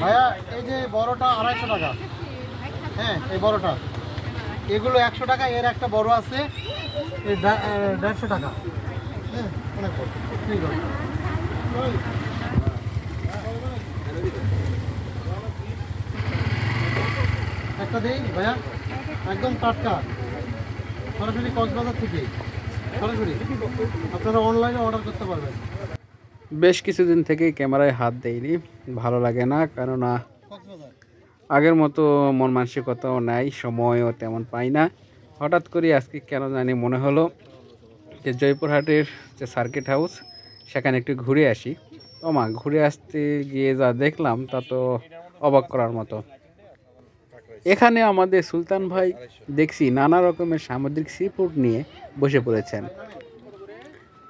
ভাইয়া, এই যে বড়টা আড়াইশো টাকা। হ্যাঁ এই বড়টা। এগুলো একশো টাকা, এর একটা বড় আছে দেড়শো টাকা। হ্যাঁ অনেক ঠিক আছে। একটা দিই ভাইয়া, একদম টাটকা। সরাসরি কক্সবাজার থেকে। সরাসরি। আপনারা অনলাইনে অর্ডার করতে পারবেন। বেশ কিছুদিন থেকেই ক্যামেরায় হাত দেয়নি ভালো লাগে না, কেননা আগের মতো মন মানসিকতাও নাই, সময়ও তেমন পাই না। হঠাৎ করে আজকে কেন জানি মনে হলো যে জয়পুরহাটের যে সার্কিট হাউস, সেখানে একটু ঘুরে আসি। ও মা, ঘুরে আসতে গিয়ে যা দেখলাম, তা তো অবাক করার মতো। এখানে আমাদের সুলতান ভাই দেখছি নানা রকমের সামুদ্রিক সি ফুড নিয়ে বসে পড়েছেন।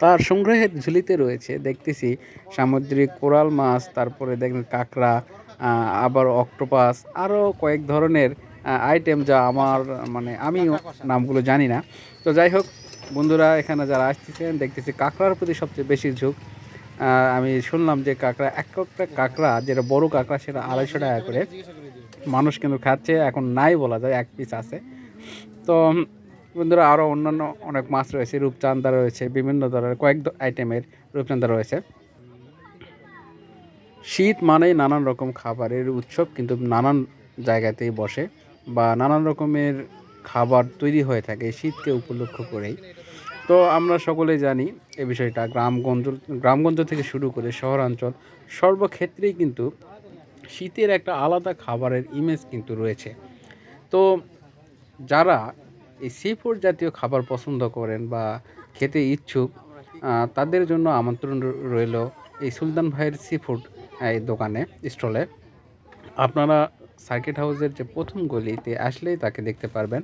তার সংগ্রহের ঝুলিতে রয়েছে, দেখতেছি, সামুদ্রিক কোরাল মাছ, তারপরে দেখেন কাঁকড়া আবার অক্টোপাস, আরও কয়েক ধরনের আইটেম যা আমার মানে আমিও নামগুলো জানি না। তো যাই হোক, বন্ধুরা, এখানে যারা আসতেছেন, দেখতেছি কাঁকড়ার প্রতি সবচেয়ে বেশি ঝোঁক। আমি শুনলাম যে কাঁকড়া, এক একটা কাঁকড়া, যেটা বড় কাঁকড়া, সেটা আড়াইশো টাকা করে। মানুষ কিন্তু খাচ্ছে, এখন নাই বলা যায়, এক পিস আছে। তো বন্ধুরা আরও অন্যান্য অনেক মাছ রয়েছে রূপচান্দা রয়েছে, বিভিন্ন ধরনের কয়েক আইটেমের রূপচান্দা রয়েছে। শীত মানেই নানান রকম খাবারের উৎসব, কিন্তু নানান জায়গাতেই বসে বা নানান রকমের খাবার তৈরি হয়ে থাকে শীতকে উপলক্ষ করেই। তো আমরা সকলেই জানি এ বিষয়টা, গ্রামগঞ্জ গ্রামগঞ্জ থেকে শুরু করে শহরাঞ্চল, সর্বক্ষেত্রেই কিন্তু শীতের একটা আলাদা খাবারের ইমেজ কিন্তু রয়েছে। তো যারা এই সি ফুড জাতীয় খাবার পছন্দ করেন বা খেতে ইচ্ছুক তাদের জন্য আমন্ত্রণ রইল এই সুলতান ভাইয়ের সি ফুড এই দোকানে স্টলে। আপনারা সার্কিট হাউসের যে প্রথম গলিতে আসলেই তাকে দেখতে পারবেন।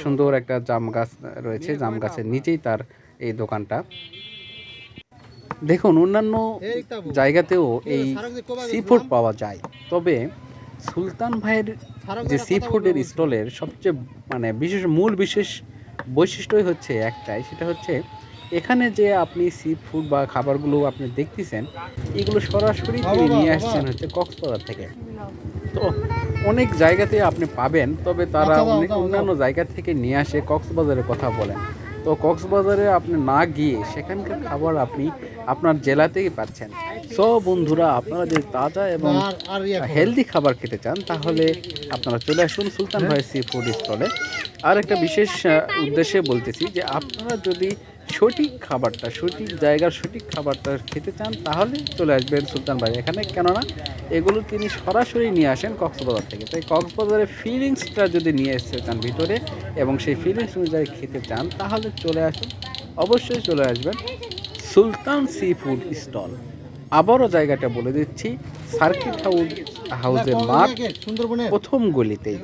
সুন্দর একটা জাম গাছ রয়েছে জাম গাছের নিচেই তার এই দোকানটা। দেখুন অন্যান্য জায়গাতেও এই সি ফুড পাওয়া যায়। তবে সুলতান ভাইয়ের যে সি ফুডের স্টলের সবচেয়ে মানে বিশেষ মূল বিশেষ বৈশিষ্ট্যই হচ্ছে একটাই সেটা হচ্ছে এখানে যে আপনি সি ফুড বা খাবারগুলো আপনি দেখতেছেন এগুলো সরাসরি তিনি নিয়ে আসছেন হচ্ছে কক্সবাজার থেকে তো অনেক জায়গাতে আপনি পাবেন তবে তারা আচ্ছা, অনেক। অন্যান্য জায়গা থেকে নিয়ে আসে কক্সবাজারের কথা বলেন তো কক্সবাজারে আপনি না গিয়ে সেখানকার খাবার আপনি আপনার জেলাতেই পাচ্ছেন সো বন্ধুরা আপনারা যদি তাজা এবং। হেলদি খাবার খেতে চান তাহলে আপনারা চলে আসুন সুলতান ভাই সি ফুড স্টলে আর একটা বিশেষ উদ্দেশ্যে বলতেছি যে আপনারা যদি সঠিক খাবারটা সঠিক জায়গার সঠিক খাবারটা খেতে চান তাহলে চলে আসবেন সুলতান ভাই এখানে কেননা এগুলো তিনি সরাসরি নিয়ে আসেন কক্সবাজার থেকে। তাই কক্সবাজারের ফিলিংসটা যদি নিয়ে আসতে চান ভিতরে এবং সেই ফিলিংস অনুযায়ী খেতে চান তাহলে চলে আসুন অবশ্যই চলে আসবেন সুলতান সি ফুড স্টল। আবারও জায়গাটা বলে দিচ্ছি সার্কিট হাউস হাউসের মাঠ প্রথম গলিতেই।